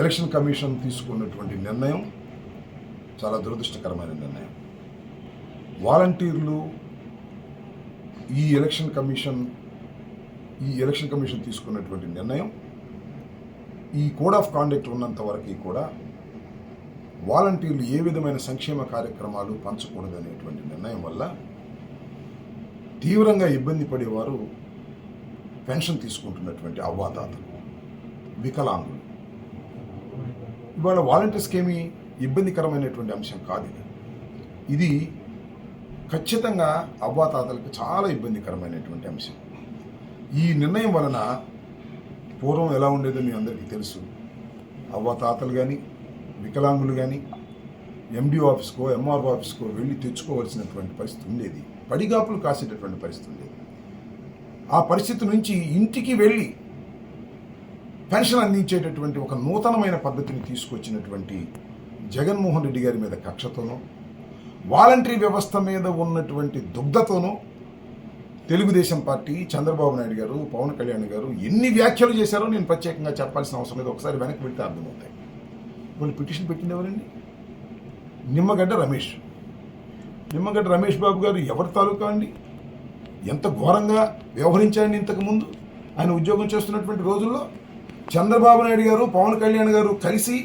Election commission తీసుకున్నటువంటి నిర్ణయం చాలా దురదృష్టకరమైన నిర్ణయం. వాలంటీర్లు ఈ ఎలక్షన్ కమిషన్ ఈ ఎలక్షన్ కమిషన్ తీసుకున్నటువంటి నిర్ణయం ఈ కోడ్ ఆఫ్ కాండక్ట్ ఉన్నంత వరకు కూడా వాలంటీర్లు ఏ విధమైన సంక్షేమ కార్యక్రమాలు పంచకూడదనేటువంటి నిర్ణయం వల్ల తీవ్రంగా ఇబ్బంది పడేవారు పెన్షన్ తీసుకుంటున్నటువంటి అవ్వాతాతలు వికలాంగులు. ఇవాళ వాలంటీర్స్కేమీ ఇబ్బందికరమైనటువంటి అంశం కాదు ఇది. ఇది ఖచ్చితంగా అవ్వాతాతలకు చాలా ఇబ్బందికరమైనటువంటి అంశం. ఈ నిర్ణయం వలన పూర్వం ఎలా ఉండేదో మీ అందరికీ తెలుసు. అవ్వాతాతలు కానీ వికలాంగులు కానీ ఎండిఓ ఆఫీస్కో ఎంఆర్ఓ ఆఫీస్కో వెళ్ళి తెచ్చుకోవాల్సినటువంటి పరిస్థితి ఉండేది. పడిగాపులు కాసేటటువంటి పరిస్థితి ఉండేది. ఆ పరిస్థితి నుంచి ఇంటికి వెళ్ళి పెన్షన్ అందించేటటువంటి ఒక నూతనమైన పద్ధతిని తీసుకొచ్చినటువంటి జగన్మోహన్ రెడ్డి గారి మీద కక్షతోనో వాలంటరీ వ్యవస్థ మీద ఉన్నటువంటి దుగ్ధతోనో తెలుగుదేశం పార్టీ చంద్రబాబు నాయుడు గారు పవన్ కళ్యాణ్ గారు ఎన్ని వ్యాఖ్యలు చేశారో నేను ప్రత్యేకంగా చెప్పాల్సిన అవసరం లేదు. ఒకసారి వెనక్కి వెళ్తే అర్థమవుతాయి. వాళ్ళు పిటిషన్ పెట్టింది ఎవరండి? నిమ్మగడ్డ రమేష్. నిమ్మగడ్డ రమేష్ బాబు గారు ఎవరి తాలూకా అండి? ఎంత ఘోరంగా వ్యవహరించారండి ఇంతకుముందు ఆయన ఉద్యోగం చేస్తున్నటువంటి రోజుల్లో చంద్రబాబు నాయుడు గారు పవన్ కళ్యాణ్ గారు కలిసి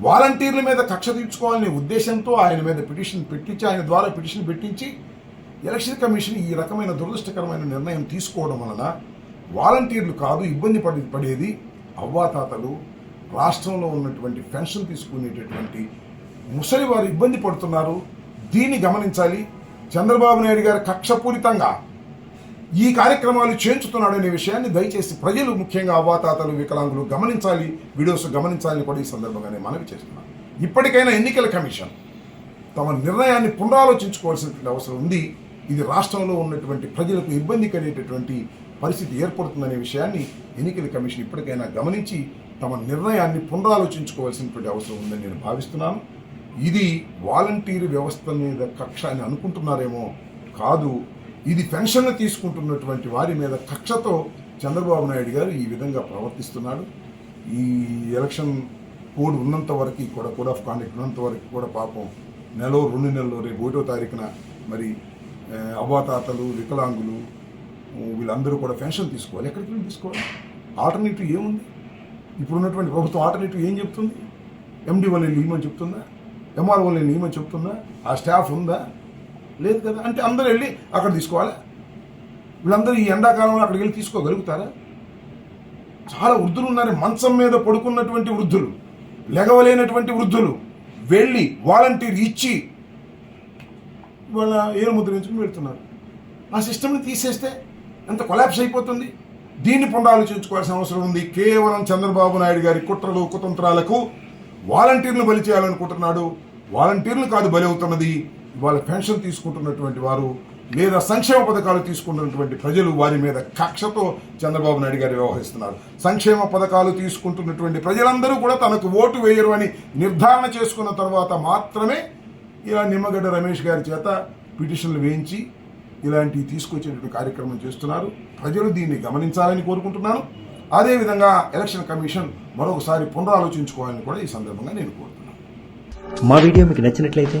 వాలంటీర్ల మీద కక్ష తీర్చుకోవాలనే ఉద్దేశంతో ఆయన మీద పిటిషన్ పెట్టించి ఆయన ద్వారా పిటిషన్ పెట్టించి ఎలక్షన్ కమిషన్ ఈ రకమైన దురదృష్టకరమైన నిర్ణయం తీసుకోవడం వలన వాలంటీర్లు కాదు ఇబ్బంది పడి పడేది అవ్వాతాతలు రాష్ట్రంలో ఉన్నటువంటి పెన్షన్ తీసుకునేటటువంటి ముసలి వారు ఇబ్బంది పడుతున్నారు. దీన్ని గమనించాలి. చంద్రబాబు నాయుడు గారు కక్షపూరితంగా ఈ కార్యక్రమాలు చేయించుతున్నాడనే విషయాన్ని దయచేసి ప్రజలు ముఖ్యంగా అవ్వాతాతలు వికలాంగులు గమనించాలి. వీడియోస్ గమనించాలని కూడా ఈ సందర్భంగానే మనవి చేస్తున్నాను ఇప్పటికైనా ఎన్నికల కమిషన్ తమ నిర్ణయాన్ని పునరాలోచించుకోవాల్సినటువంటి అవసరం ఉంది. ఇది రాష్ట్రంలో ఉన్నటువంటి ప్రజలకు ఇబ్బంది కలిగేటటువంటి పరిస్థితి ఏర్పడుతుందనే విషయాన్ని ఎన్నికల కమిషన్ ఇప్పటికైనా గమనించి తమ నిర్ణయాన్ని పునరాలోచించుకోవాల్సినటువంటి అవసరం ఉందని నేను భావిస్తున్నాను. ఇది వాలంటీర్ వ్యవస్థ మీద కక్ష అని అనుకుంటున్నారేమో కాదు. ఇది పెన్షన్లు తీసుకుంటున్నటువంటి వారి మీద కక్షతో చంద్రబాబు నాయుడు గారు ఈ విధంగా ప్రవర్తిస్తున్నాడు. ఈ ఎలక్షన్ కోడ్ ఉన్నంత వరకు కూడా కోడ్ ఆఫ్ కాండక్ట్ ఉన్నంత వరకు కూడా పాపం నెలలో రెండు నెలలు రేపు ఒకటో తారీఖున మరి ఆ, అవ్వాతాతలు వికలాంగులు వీళ్ళందరూ కూడా పెన్షన్ తీసుకోవాలి. ఎక్కడికి వెళ్ళి తీసుకోవాలి? ఆల్టర్నేటివ్ ఏముంది? ఇప్పుడు ఉన్నటువంటి ప్రభుత్వం ఆల్టర్నేటివ్ ఏం చెప్తుంది? ఎండి వాళ్ళని నియమని చెప్తుందా? ఎంఆర్ఓ వాళ్ళని నియమని చెప్తుందా? ఆ స్టాఫ్ ఉందా? లేదు కదా? అంటే అందరూ వెళ్ళి అక్కడ తీసుకోవాలి? వీళ్ళందరూ ఈ ఎండాకాలంలో అక్కడికి వెళ్ళి తీసుకోగలుగుతారా? చాలా వృద్ధులు ఉన్నారు. మంచం మీద పడుకున్నటువంటి వృద్ధులు లెగవలేనటువంటి వృద్ధులు వెళ్ళి వాలంటీర్ ఇచ్చి వాళ్ళ ఏరు ముద్రించుకుని వెళ్తున్నారు. ఆ సిస్టమ్ని తీసేస్తే ఎంత కొలాప్స్ అయిపోతుంది? దీన్ని పునరాలోచించుకోవాల్సిన అవసరం ఉంది. కేవలం చంద్రబాబు నాయుడు గారి కుట్రలు కుతంత్రాలకు వాలంటీర్లు బలి చేయాలనుకుంటున్నాడు. వాలంటీర్లు కాదు బలి అవుతున్నది. వాళ్ళ పెన్షన్ తీసుకుంటున్నటువంటి వారు లేదా సంక్షేమ పథకాలు తీసుకుంటున్నటువంటి ప్రజలు వారి మీద కక్షతో చంద్రబాబు నాయుడు గారు వ్యవహరిస్తున్నారు. సంక్షేమ పథకాలు తీసుకుంటున్నటువంటి ప్రజలందరూ కూడా తనకు ఓటు వేయరు అని నిర్ధారణ చేసుకున్న తర్వాత మాత్రమే ఇలా నిమ్మగడ్డ రమేష్ గారి చేత పిటిషన్లు వేయించి ఇలాంటివి తీసుకొచ్చేటువంటి కార్యక్రమం చేస్తున్నారు. ప్రజలు దీన్ని గమనించాలని కోరుకుంటున్నాను. అదేవిధంగా ఎలక్షన్ కమిషన్ మరొకసారి పునరాలోచించుకోవాలని కూడా ఈ సందర్భంగా నేను కోరుతున్నాను. మా వీడియో మీకు నచ్చినట్లయితే